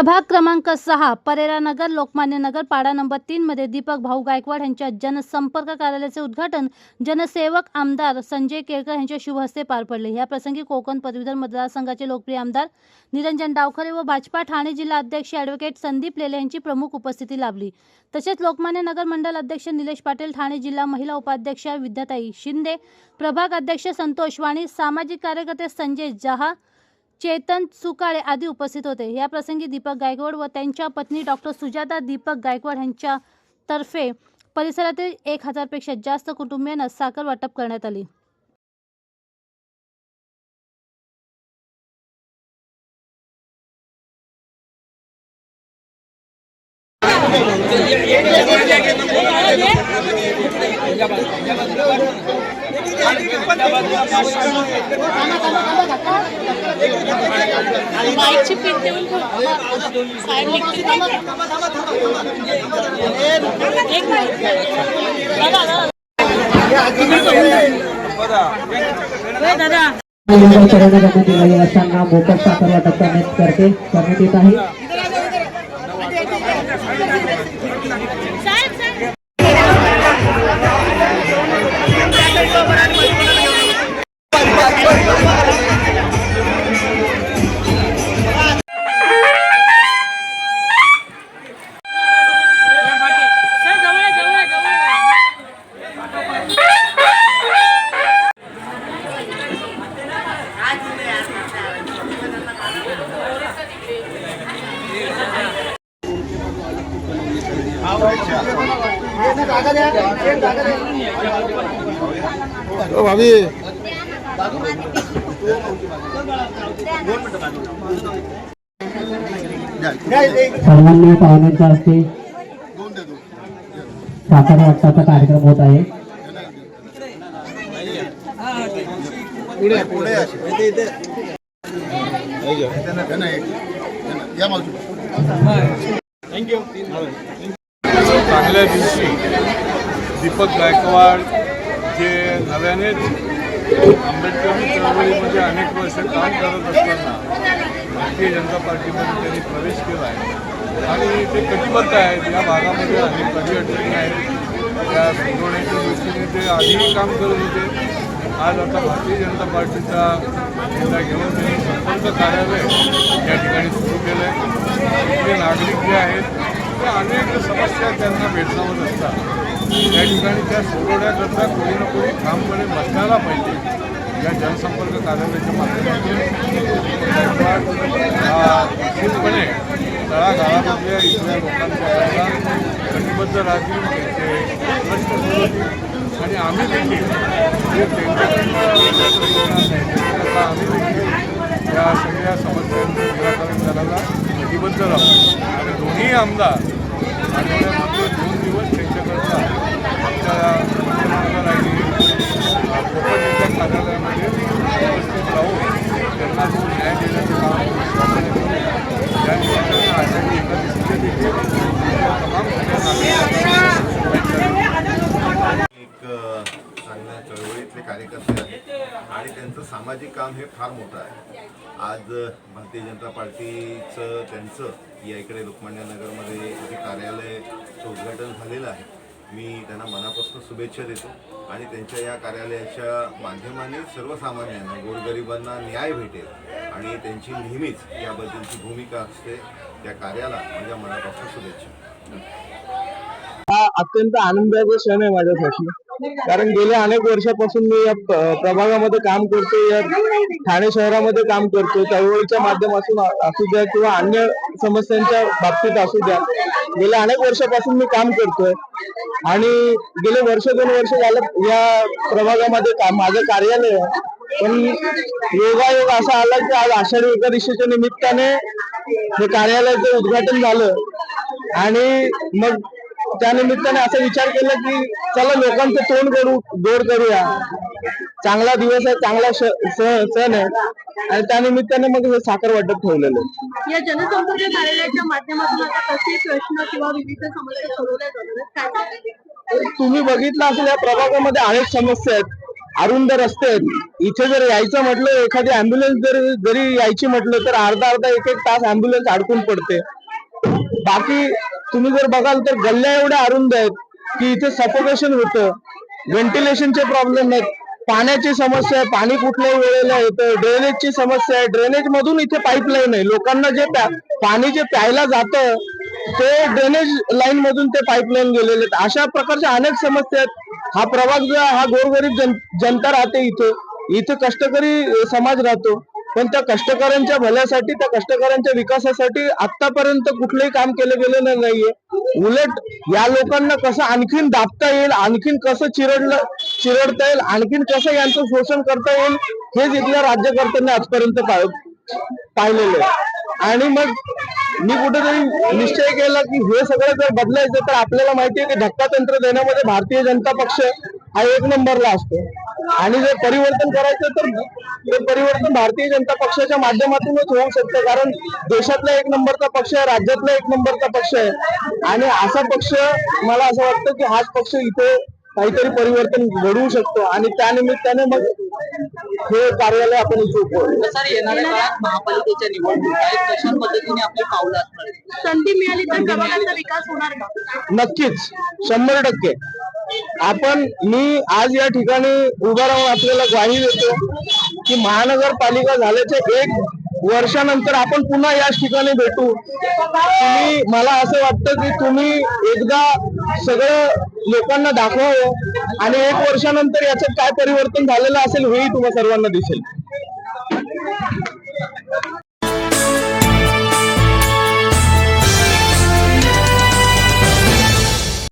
प्रभाग क्रमांक सहा परेरा नगर लोकमान्य नगर पाडा नंबर तीनमध्ये दीपक भाऊ गायकवाड यांच्या जनसंपर्क कार्यालयाचे उद्घाटन जनसेवक आमदार संजय केळकर यांच्या शुभहस्ते पार पडले. या प्रसंगी कोकण पदवीधर मतदारसंघाचे लोकप्रिय आमदार निरंजन डावखरे व भाजपा ठाणे जिल्हा अध्यक्ष ॲडव्होकेट संदीप लेले यांची प्रमुख उपस्थिती लाभली. तसेच लोकमान्य नगर मंडल अध्यक्ष निलेश पाटील ठाणे जिल्हा महिला उपाध्यक्षा विद्याताई शिंदे प्रभाग अध्यक्ष संतोष वाणी सामाजिक कार्यकर्ते संजय जहा चेतन सुकाळे आदी उपस्थित होते. या प्रसंगी दीपक गायकवाड व त्यांच्या पत्नी डॉक्टर सुजाता दीपक गायकवाड यांच्या तर्फे परिसरातील एक हजारपेक्षा जास्त कुटुंबियांना साखर वाटप करण्यात आली. बाईकची पिन देऊन साईड एक दादा दादा. मोफत साखर वाटप करण्यात करते. करण्यात येत आहे. भाभी। सर्वांनी पाहुण्यांच्या हस्ते साखर वाटपाचा कार्यक्रम होत आहे. पुढे पुढे या थँक्यू चांगल्या दिवशी दीपक गायकवाड जे नव्यानेच आंबेडकर चळवळीमध्ये अनेक वर्ष काम करत असताना भारतीय जनता पार्टीमध्ये त्यांनी प्रवेश केला आहे. आणि ते कटिबद्ध आहेत. या भागामध्ये अनेक पर्यटन आहेत. त्या सोडवण्याच्या दृष्टीने ते आधीही काम करत होते. आज आता भारतीय जनता पार्टीचा झेंडा घेऊन त्यांनी संपर्क कार्यालय या ठिकाणी सुरू केलं आहे इथले नागरिक जे आहेत ते अनेक समस्या त्यांना भेडसावत असतात. त्या ठिकाणी त्या सोडवण्याकरता कोणी ना कोणी ठामपणे बसण्याला पाहिजे. या जनसंपर्क कार्यालयाच्या माध्यमातून. निश्चितपणे तळागाळामधल्या इथल्या लोकांच्या कटिबद्ध राहतील त्यांचे प्रश्न सोडवतील. आणि आम्ही देखील जे आम्ही देखील या सगळ्या समस्यांचं निराकरण करायला कटिबद्ध राहू. आणि दोन्ही आमदार आठवड्यामध्ये दोन दिवस त्यांच्याकरता आमच्या मंत्रिमंडळ आणि अ, कोकण जिल्हा कार्यालयामध्ये उपस्थित राहून त्यांना जो न्याय देण्याचं काम शासनाने करू या निमित्तानं आषाढी एकादशीच्या देखील तमाम सगळ्या नागरिकांना एक अ, चांगल्या चळवळीतले कार्यकर्ते आहेत आणि त्यांचं सामाजिक काम हे फार मोठं आहे. आज भारतीय जनता पार्टीचं त्यांचं या इकडे लोकमान्य नगरमध्ये जे कार्यालयाचं उद्घाटन झालेलं आहे. मी त्यांना मनापासून शुभेच्छा देतो आणि त्यांच्या या कार्यालयाच्या माध्यमाने सर्वसामान्यांना गोरगरिबांना न्याय भेटेल आणि त्यांची नेहमीच याबद्दलची भूमिका असते. त्या कार्याला माझ्या मनापासून शुभेच्छा. हा अत्यंत आनंदाचा क्षण आहे माझ्यासाठी. कारण गेल्या अनेक वर्षापासून मी या प्रभागामध्ये काम करतो या ठाणे शहरामध्ये काम करतो. चळवळीच्या माध्यमातून असू द्या किंवा अन्य समस्यांच्या बाबतीत असू द्या. गेल्या अनेक वर्षापासून मी काम करतोय. आणि गेले वर्ष दोन वर्ष झालं या प्रभागामध्ये काम माझं कार्यालय आहे. पण योगायोग असा आला की आज आषाढी एकादशीच्या निमित्ताने हे कार्यालयाचं उद्घाटन झालं. आणि मग त्या निमित्ताने असा विचार केला की चला लोकांचं तोंड करू गोड करूया. चांगला दिवस आहे चांगला सण आहे. आणि त्या निमित्ताने मग हे साखर वाटप ठेवलेलं. या जनसंपर्क कार्यालयाच्या माध्यमातून आता कसे प्रश्न किंवा विविध समस्या सोडवल्या? तुम्ही बघितलं असेल या प्रभागामध्ये अनेक समस्या आहेत. अरुंद रस्ते आहेत. इथे जर यायचं म्हटलं एखादी अँब्युलन्स जर जरी यायची म्हटलं तर अर्धा अर्धा एक एक तास अँब्युलन्स अडकून पडते. बाकी तुम्ही जर बघाल तर गल्ल्या एवढ्या अरुंद आहेत की इथे सफोकेशन होतं व्हेंटिलेशनचे प्रॉब्लेम आहेत पाण्याची समस्या आहे पाणी कुठल्याही वेळेला येतं ड्रेनेजची समस्या आहे ड्रेनेज मधून इथे पाईपलाईन आहे. लोकांना जे पाणी जे प्यायला जातं ते ड्रेनेज लाईन मधून ते पाईपलाईन गेलेले आहेत. अशा प्रकारच्या अनेक समस्या आहेत. हा प्रभाग जो आहे हा गोरगरीब जन जनता राहते इथे. इथे कष्टकरी समाज राहतो. पण त्या कष्टकऱ्यांच्या भल्यासाठी त्या कष्टकऱ्यांच्या विकासासाठी आतापर्यंत कुठलंही काम केलं गेलेलं नाहीये. उलट या लोकांना कसं आणखीन दाबता येईल आणखीन कसं चिरडलं चिरडता येईल आणखीन कसं यांचं शोषण करता येईल हेच इथल्या राज्यकर्त्यांनी आजपर्यंत पाहिलेलं आहे. आणि मग मी कुठेतरी निश्चय केला की हे सगळं जर बदलायचं तर आपल्याला माहिती आहे की धक्का तंत्र देण्यामध्ये भारतीय जनता पक्ष हा एक नंबरला असतो. आणि जर परिवर्तन करायचं तर ते परिवर्तन भारतीय जनता पक्षाच्या माध्यमातूनच होऊ शकतं कारण देशातला एक नंबरचा पक्ष आहे राज्यातला एक नंबरचा पक्ष आहे. आणि असा पक्ष मला असं वाटतं की हाच पक्ष इथे काहीतरी परिवर्तन घडवू शकतो आणि त्या निमित्ताने मग हे कार्यालय आपण इथे उभं सर येणाऱ्या काळात महापालिकेच्या निवडणुका आहेत कशा पद्धतीने आपली पावलं असणार आहेत? संधी मिळाली तर प्रभागाचा विकास होणार का? नक्कीच. शंभर टक्के. आपण मी आज या ठिकाणी उभा राहून आपल्याला ग्वाही देतो की महानगरपालिका झाल्याच्या एक वर्षानंतर आपण पुन्हा याच ठिकाणी भेटू. तुम्ही मला असं वाटतं की तुम्ही एकदा सगळं लोकांना दाखवावं आणि एक वर्षानंतर याचं काय परिवर्तन झालेलं असेल हेही तुम्हाला सर्वांना दिसेल.